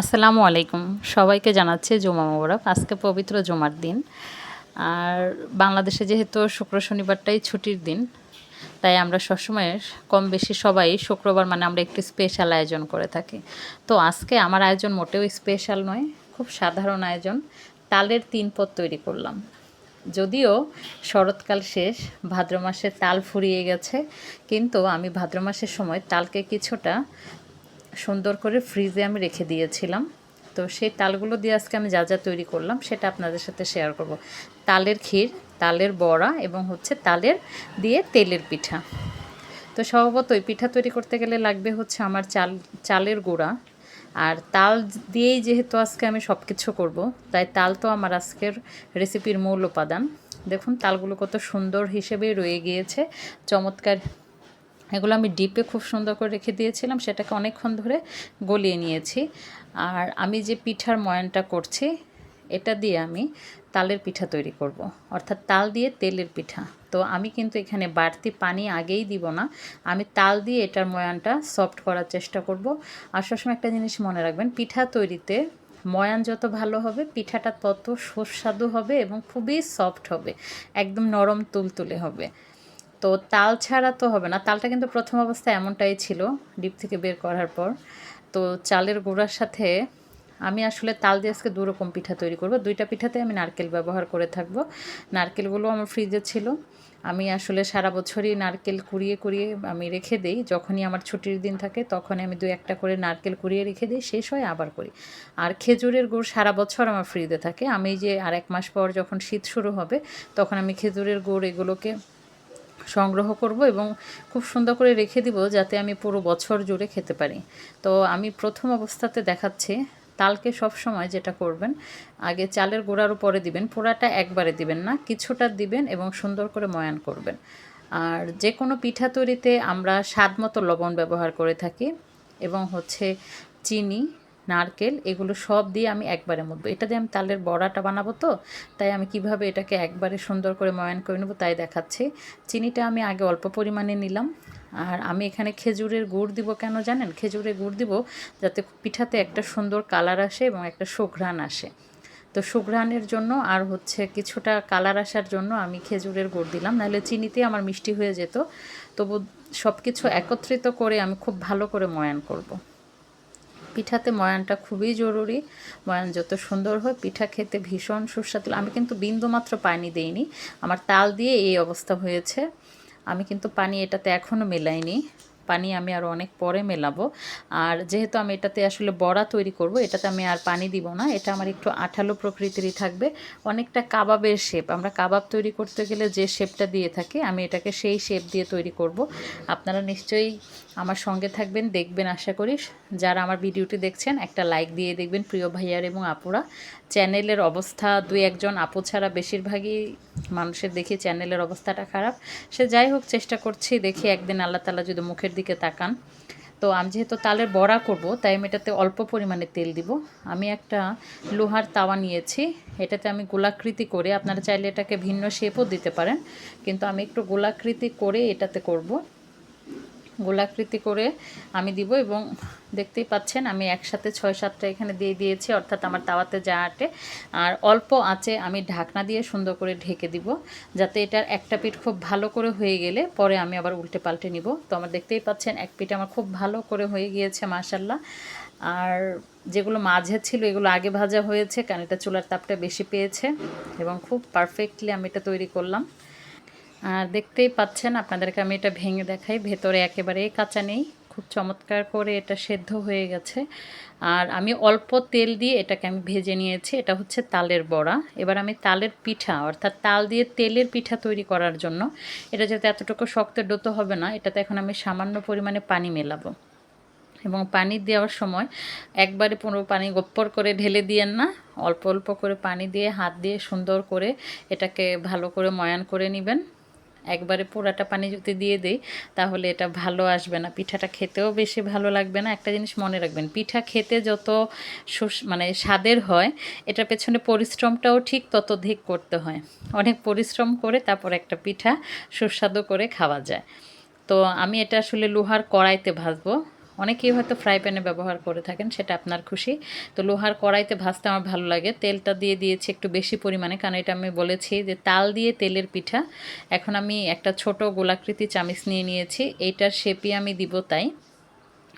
আসসালামু আলাইকুম। সবাইকে জানাচ্ছি জুমা মোবারক। আজকে পবিত্র জুমার দিন। আর বাংলাদেশে যেহেতু শুক্র শনিবারটাই ছুটির দিন, তাই আমরা সবসময় কম বেশি সবাই শুক্রবার মানে আমরা একটু স্পেশাল আয়োজন করে থাকি। তো আজকে আমার আয়োজন মোটেও স্পেশাল নয়, খুব সাধারণ আয়োজন। তালের তিন পদ তৈরি করলাম। যদিও শরৎকাল শেষ, ভাদ্র মাসে তাল ফুরিয়ে গেছে, কিন্তু আমি ভাদ্র মাসের সময় তালকে কিছুটা সুন্দর করে ফ্রিজে আমি রেখে দিয়েছিলাম। তো সেই তালগুলো দিয়ে আজকে আমি যা যা তৈরি করলাম সেটা আপনাদের সাথে শেয়ার করব। তালের ক্ষীর, তালের বড়া এবং হচ্ছে তালের দিয়ে তেলের পিঠা। তো স্বভাবত ওই পিঠা তৈরি করতে গেলে লাগবে হচ্ছে আমার চাল, চালের গুঁড়া। আর তাল দিয়েই যেহেতু আজকে আমি সব কিছু করব, তাই তাল তো আমার আজকের রেসিপির মূল উপাদান। দেখুন তালগুলো কত সুন্দর হিসেবে রয়ে গিয়েছে, চমৎকার এগুলো আমি ডিপে খুব সুন্দর করে রেখে দিয়েছিলাম, সেটাকে অনেকক্ষণ ধরে গলিয়ে নিয়েছি। আর আমি যে পিঠার ময়ানটা করছি, এটা দিয়ে আমি তালের পিঠা তৈরি করব। অর্থাৎ তাল দিয়ে তেলের পিঠা। তো আমি কিন্তু এখানে বাড়তি পানি আগেই দিব না। আমি তাল দিয়ে এটার ময়ানটা সফট করার চেষ্টা করব। আর সবসময় একটা জিনিস মনে রাখবেন, পিঠা তৈরিতে ময়ান যত ভালো হবে, পিঠাটা তত সুস্বাদু হবে এবং খুবই সফট হবে। একদম নরম তুলতুলে হবে। তো তাল ছাড়া তো হবে না। তালটা কিন্তু প্রথম অবস্থায় এমনটাই ছিল, ডিপ থেকে বের করার পর। তো চালের গুঁড়ার সাথে আমি আসলে তাল দিয়ে আজকে দুরকম পিঠা তৈরি করব। দুইটা পিঠাতে আমি নারকেল ব্যবহার করে থাকব। নারকেলগুলো আমার ফ্রিজে ছিল। আমি আসলে সারা বছরই নারকেল কুড়িয়ে কুড়িয়ে আমি রেখে দিই। যখনই আমার ছুটির দিন থাকে, তখনই আমি দু একটা করে নারকেল কুড়িয়ে রেখে দিই। শেষ হয় আবার করি। আর খেজুরের গুড় সারা বছর আমার ফ্রিজে থাকে। আমি যে আর এক মাস পর যখন শীত শুরু হবে, তখন আমি খেজুরের গুড় এগুলোকে সংগ্রহ করব এবং খুব সুন্দর করে রেখে দিব যাতে আমি পুরো বছর জুড়ে খেতে পারি। তো আমি প্রথম অবস্থাতে দেখাচ্ছি, তালকে সব সময় যেটা করবেন, আগে চালের গোড়ার উপরে দিবেন, পোড়াটা একবারে দিবেন না, কিছুটা দিবেন এবং সুন্দর করে ময়ান করবেন। আর যে কোনো পিঠা তৈরিতে আমরা স্বাদ মতো লবণ ব্যবহার করে থাকি এবং হচ্ছে চিনি নারকেল, এগুলো সব দিয়ে আমি একবারে মুদবো এটা দিয়ে আমি তালের বড়াটা বানাবো তো, তাই আমি কীভাবে এটাকে একবারে সুন্দর করে ময়ান করে নেব তাই দেখাচ্ছি। চিনিটা আমি আগে অল্প পরিমাণে নিলাম। আর আমি এখানে খেজুরের গুড় দিব কেন জানেন? খেজুরের গুড় দিব যাতে পিঠাতে একটা সুন্দর কালার আসে এবং একটা সুঘ্রাণ আসে। তো সুঘ্রাণের জন্য আর হচ্ছে কিছুটা কালার আসার জন্য আমি খেজুরের গুড় দিলাম। নাহলে চিনিতে আমার মিষ্টি হয়ে যেত। তবু সব কিছু একত্রিত করে আমি খুব ভালো করে ময়ান করব। পিঠাতে ময়ানটা খুবই জরুরি। ময়ান যত সুন্দর হয়, পিঠা খেতে ভীষণ সুস্বাদু। আমি কিন্তু বিন্দুমাত্র পানি দেইনি। আমার তাল দিয়ে এই অবস্থা হয়েছে। আমি কিন্তু পানি এটাতে এখনও মেলাইনি। পানি আমি আর অনেক পরে মেলাবো। আর যেহেতু আমি এটাতে আসলে বড়া তৈরি করব, এটাতে আমি আর পানি দিব না। এটা আমার একটু আঠালো প্রকৃতিরই থাকবে। অনেকটা কাবাবের শেপ আমরা কাবাব তৈরি করতে গেলে যে শেপটা দিয়ে থাকি, আমি এটাকে সেই শেপ দিয়ে তৈরি করব। আপনারা নিশ্চয়ই আমার সঙ্গে থাকবেন, দেখবেন আশা করি। যারা আমার ভিডিওটি দেখছেন, একটা লাইক দিয়ে দেখবেন প্রিয় ভাইয়ার এবং আপুরা। চ্যানেলের অবস্থা, দুই একজন আপু ছাড়া বেশিরভাগই মানুষের দেখি চ্যানেলের অবস্থাটা খারাপ। সে যাই হোক, চেষ্টা করছি দেখি একদিন আল্লাহ তালা যদি মুখের দিকে তাকান। তো আমি যেহেতু তালের বড়া করব, তাই আমি এটাতে অল্প পরিমাণে তেল দিব। আমি একটা লোহার তাওয়া নিয়েছি। এটাতে আমি গোলাকৃতি করে, আপনারা চাইলে এটাকে ভিন্ন শেপও দিতে পারেন। কিন্তু আমি একটু গোলাকৃতি করে এটাতে করব। গোলাকৃতি করে আমি দিব এবং দেখতেই পাচ্ছেন আমি একসাথে ছয় সাতটা এখানে দিয়ে দিয়েছি, অর্থাৎ আমার তাওয়াতে যা আটে। আর অল্প আঁচে আমি ঢাকনা দিয়ে সুন্দর করে ঢেকে দিব, যাতে এটার একটা পিঠ খুব ভালো করে হয়ে গেলে পরে আমি আবার উল্টে পাল্টে নিব। তো আমার দেখতেই পাচ্ছেন এক পিঠ আমার খুব ভালো করে হয়ে গিয়েছে মাশাল্লাহ আর যেগুলো মাঝে ছিল এগুলো আগে ভাজা হয়েছে, কারণ এটা চুলার তাপটা বেশি পেয়েছে এবং খুব পারফেক্টলি আমি এটা তৈরি করলাম। আর দেখতেই পাচ্ছেন, আপনাদেরকে আমি এটা ভেঙে দেখাই। ভেতরে একেবারেই কাঁচা নেই। খুব চমৎকার করে এটা সেদ্ধ হয়ে গেছে। আর আমি অল্প তেল দিয়ে এটাকে আমি ভেজে নিয়েছি। এটা হচ্ছে তালের বড়া। এবার আমি তালের পিঠা, অর্থাৎ তাল দিয়ে তেলের পিঠা তৈরি করার জন্য এটা যাতে এতটুকু শক্ত ডোতো হবে না, এটাতে এখন আমি সামান্য পরিমাণে পানি মেলাবো। এবং পানি দেওয়ার সময় একবারে পুরো পানি গপ্পর করে ঢেলে দিয়েন না। অল্প অল্প করে পানি দিয়ে, হাত দিয়ে সুন্দর করে এটাকে ভালো করে ময়ান করে নেবেন। একবারে পোড়াটা পানি যদি দিয়ে দিই, তাহলে এটা ভালো আসবে না। পিঠাটা খেতেও বেশি ভালো লাগবে না। একটা জিনিস মনে রাখবেন, পিঠা খেতে যত মানে স্বাদের হয়, এটার পেছনে পরিশ্রমটাও ঠিক তত ধিক করতে হয়। অনেক পরিশ্রম করে তারপর একটা পিঠা সুস্বাদু করে খাওয়া যায়। তো আমি এটা আসলে লোহার কড়াইতে ভাজবো। অনেকেই হয়তো ফ্রাই প্যানে ব্যবহার করে থাকেন, সেটা আপনার খুশি। তো লোহার কড়াইতে ভাজতে আমার ভালো লাগে। তেলটা দিয়ে দিয়েছি একটু বেশি পরিমাণে, কারণ এটা আমি বলেছি যে তাল দিয়ে তেলের পিঠা। এখন আমি একটা ছোট গোলাকৃতি চামিচ নিয়ে নিয়েছি। এইটার শেপই আমি দিব তাই।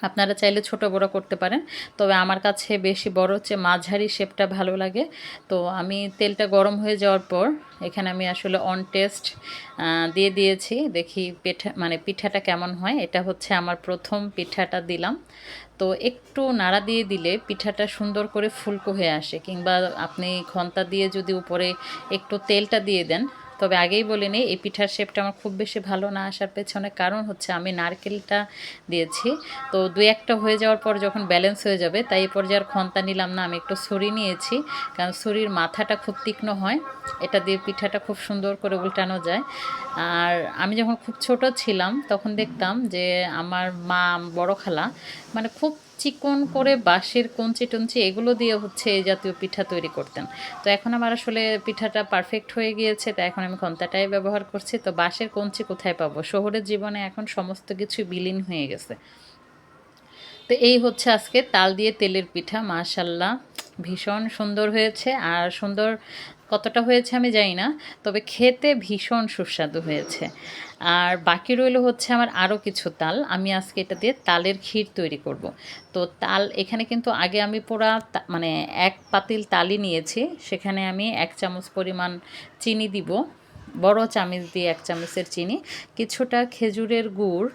আপনারা চাইলে ছোট বড় করতে পারেন। তবে আমার কাছে বেশি বড় হচ্ছে মাঝারি শেপটা ভালো লাগে। তো আমি তেলটা গরম হয়ে যাওয়ার পর এখানে আমি আসলে অন টেস্ট দিয়ে দিয়েছি। দেখি পিঠা মানে পিঠাটা কেমন হয়। এটা হচ্ছে আমার প্রথম পিঠাটা দিলাম। তো একটু নাড়া দিয়ে দিলে পিঠাটা সুন্দর করে ফুলকো হয়ে আসে। কিংবা আপনি ঘণ্টা দিয়ে যদি উপরে একটু তেলটা দিয়ে দেন তবে আগেই বলে নিই, এই পিঠার শেপটা আমার খুব বেশি ভালো না আসার পেছনে কারণ হচ্ছে আমি নারকেলটা দিয়েছি। তো দু একটা হয়ে যাওয়ার পর যখন ব্যালেন্স হয়ে যাবে, তাই এই পর্যায়ে আর খন্তা নিলাম না, আমি একটু ছুরি নিয়েছি। কারণ ছুরির মাথাটা খুব তীক্ষ্ণ হয়, এটা দিয়ে পিঠাটা খুব সুন্দর করে উল্টানো যায়। আর আমি যখন খুব ছোট ছিলাম, তখন দেখতাম যে আমার মা বড় খালা মানে খুব চিকন করে বাঁশের কঞ্চি টঞ্চি এগুলো দিয়ে হচ্ছে এই জাতীয় পিঠা তৈরি করতেন। তো এখন আমার আসলে পিঠাটা পারফেক্ট হয়ে গিয়েছে তাই এখন আমি খন্তাটাই ব্যবহার করছি। তো বাঁশের কঞ্চি কোথায় পাবো? শহরের জীবনে এখন সমস্ত কিছু বিলীন হয়ে গেছে। তো এই হচ্ছে আজকে তাল দিয়ে তেলের পিঠা মাশাল্লাহ ভীষণ সুন্দর হয়েছে। আর সুন্দর কতটা হয়েছে আমি জানি না, তবে খেতে ভীষণ সুস্বাদু হয়েছে। আর বাকি রইল হচ্ছে আমার আরও কিছু তাল। আমি আজকে এটা দিয়ে তালের ক্ষীর তৈরি করব। তো তাল, এখানে কিন্তু আগে আমি পুরা মানে এক পাতিল তালি নিয়েছি। সেখানে আমি এক চামচ পরিমাণ চিনি দিব। বড় চামচ দিয়ে এক চামচের চিনি। কিছুটা খেজুরের গুড়।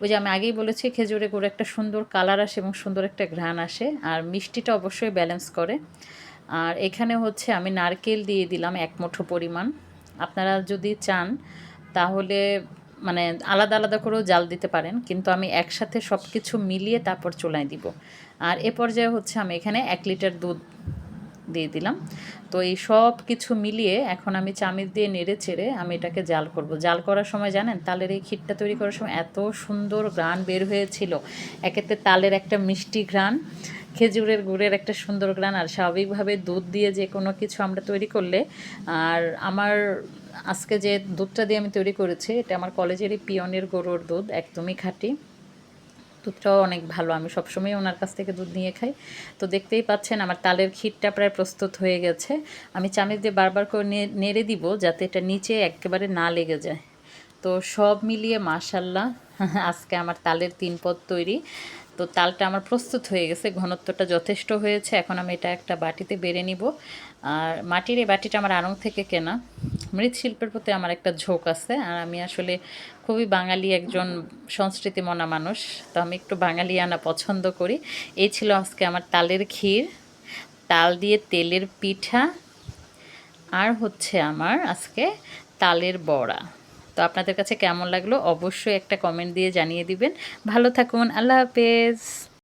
ওই যে আমি আগেই বলেছি, খেজুরের গুড় একটা সুন্দর কালার আসে এবং সুন্দর একটা ঘ্রাণ আসে। আর মিষ্টিটা অবশ্যই ব্যালেন্স করে। আর এখানে হচ্ছে আমি নারকেল দিয়ে দিলাম এক মুঠো পরিমাণ। আপনারা যদি চান, তাহলে মানে আলাদা আলাদা করেও জাল দিতে পারেন, কিন্তু আমি একসাথে সব কিছু মিলিয়ে তারপর চুলায় দিব। আর এ পর্যায়ে হচ্ছে আমি এখানে এক লিটার দুধ দিয়ে দিলাম। তো এই সব কিছু মিলিয়ে এখন আমি চামিচ দিয়ে নেড়ে চেড়ে আমি এটাকে জাল করব। জাল করার সময় জানেন, তালের এই ক্ষীরটা তৈরি করার সময় এত সুন্দর ঘ্রাণ বের হয়েছিল। একেতে তালের একটা মিষ্টি ঘ্রাণ খেজুরের গুড়ের একটা সুন্দর গ্রান, আর স্বাভাবিকভাবে দুধ দিয়ে যে কোনো কিছু আমরা তৈরি করলে, আর আমার আজকে যে দুধটা দিয়ে আমি তৈরি করেছি, এটা আমার কলেজেরই পিয়নের গরুর দুধ, একদমই খাঁটি। দুধটাও অনেক ভালো, আমি সবসময় ওনার কাছ থেকে দুধ নিয়ে খাই। তো দেখতেই পাচ্ছেন, আমার তালের ক্ষীরটা প্রায় প্রস্তুত হয়ে গেছে। আমি চামচ দিয়ে বারবার করে নেড়ে দিব যাতে এটা নিচে একেবারে না লেগে যায়। তো সব মিলিয়ে মাশাল্লাহ আজকে আমার তালের তিন পদ তৈরি। তো তালটা আমার প্রস্তুত হয়ে গেছে, ঘনত্বটা যথেষ্ট হয়েছে, এখন আমি এটা একটা বাটিতে বেড়ে নিব। আর মাটির এই বাটিটা আমার আড়ং থেকে কেনা। মৃৎশিল্পের প্রতি আমার একটা ঝোঁক আছে, আর আমি আসলে খুবই বাঙালি একজন সংস্কৃতি মনা মানুষ, তো আমি একটু বাঙালি আনা পছন্দ করি। এই ছিল আজকে আমার তালের ক্ষীর। তাল দিয়ে তেলের পিঠা। আর হচ্ছে আমার আজকে তালের বড়া। তো আপনাদের কাছে কেমন লাগল? অবশ্যই একটা কমেন্ট দিয়ে জানিয়ে দিবেন। ভালো থাকুন, আল্লাহ হাফেজ।